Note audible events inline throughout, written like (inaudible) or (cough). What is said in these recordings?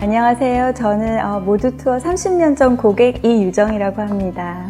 안녕하세요. 저는 어, 모두 투어 30년 전 고객 이유정이라고 합니다.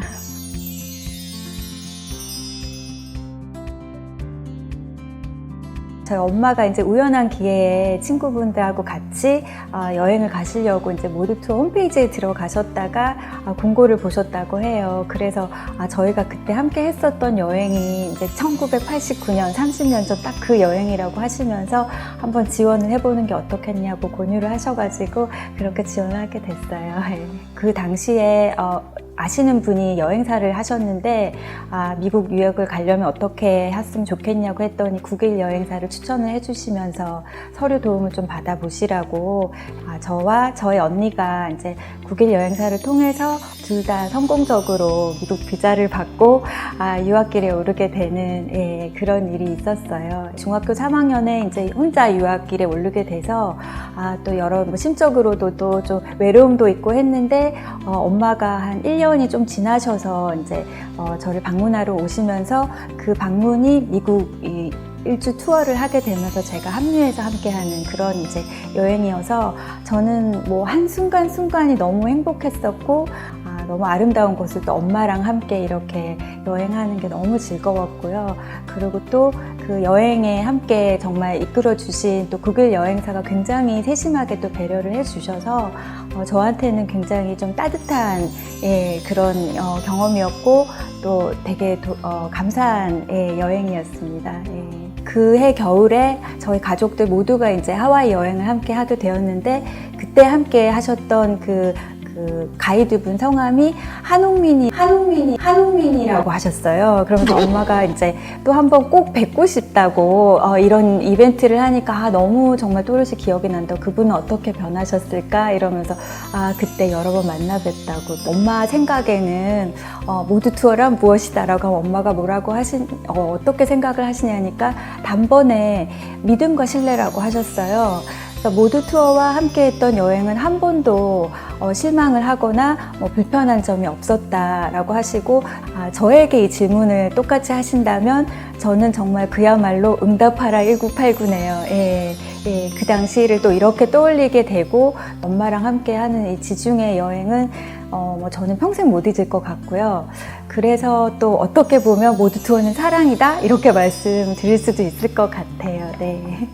저희 엄마가 이제 우연한 기회에 친구분들하고 같이 어, 여행을 가시려고 이제 모두 투어 홈페이지에 들어가셨다가 어, 공고를 보셨다고 해요. 그래서 아, 저희가 그때 함께 했었던 여행이 이제 1989년 30년 전 딱 그 여행이라고 하시면서 한번 지원을 해보는 게 어떻겠냐고 권유를 하셔가지고 그렇게 지원을 하게 됐어요. (laughs) 예. 그 당시에 어, 아시는 분이 여행사를 하셨는데 아, 미국 유학을 가려면 어떻게 했으면 좋겠냐고 했더니 국일 여행사를 추천을 해주시면서 서류 도움을 좀 받아보시라고 아, 저와 저희 언니가 이제 국일 여행사를 통해서 둘 다 성공적으로 미국 비자를 받고 아, 유학길에 오르게 되는 예, 그런 일이 있었어요. 중학교 3학년에 이제 혼자 유학길에 오르게 돼서 아, 또 여러 뭐 심적으로도 또 좀 외로움도 있고 했는데 어, 엄마가 한 1년 이 좀 지나셔서 이제 어, 저를 방문하러 오시면서 그 방문이 미국 이 일주 투어를 하게 되면서 제가 합류해서 함께하는 그런 이제 여행이어서 저는 뭐 한 순간 순간이 너무 행복했었고 아, 너무 아름다운 곳을 또 엄마랑 함께 이렇게 여행하는 게 너무 즐거웠고요. 그리고 또 그 여행에 함께 정말 이끌어 주신 또 국일 여행사가 굉장히 세심하게 또 배려를 해 주셔서 어, 저한테는 굉장히 좀 따뜻한 예, 그런 어, 경험이었고 또 되게 도- 어, 감사한 예, 여행이었습니다. 예. 그해 겨울에 저희 가족들 모두가 이제 하와이 여행을 함께 하게 되었는데 그때 함께 하셨던 그, 그 가이드분 성함이 한옥민이 한옥민이 한옥민이라고 하셨어요. 그러면서 엄마가 이제 또 한번 꼭 뵙고 싶다고 어, 이런 이벤트를 하니까 아, 너무 정말 또렷이 기억이 난다. 그분은 어떻게 변하셨을까 이러면서 아 그때 여러 번 만나 뵀다고 엄마 생각에는 어, 모두 투어란 무엇이다라고 엄마가 뭐라고 하신 어, 어떻게 생각을 하시냐니까 단번에 믿음과 신뢰라고 하셨어요. 그래서 모두 투어와 함께했던 여행은 한 번도 어, 실망을 하거나 뭐 불편한 점이 없었다라고 하시고 아, 저에게 이 질문을 똑같이 하신다면 저는 정말 그야말로 응답하라 1989네요. 예, 예, 그 당시를 또 이렇게 떠올리게 되고 엄마랑 함께하는 이 지중해 여행은 어, 뭐 저는 평생 못 잊을 것 같고요. 그래서 또 어떻게 보면 모두 투어는 사랑이다 이렇게 말씀드릴 수도 있을 것 같아요. 네.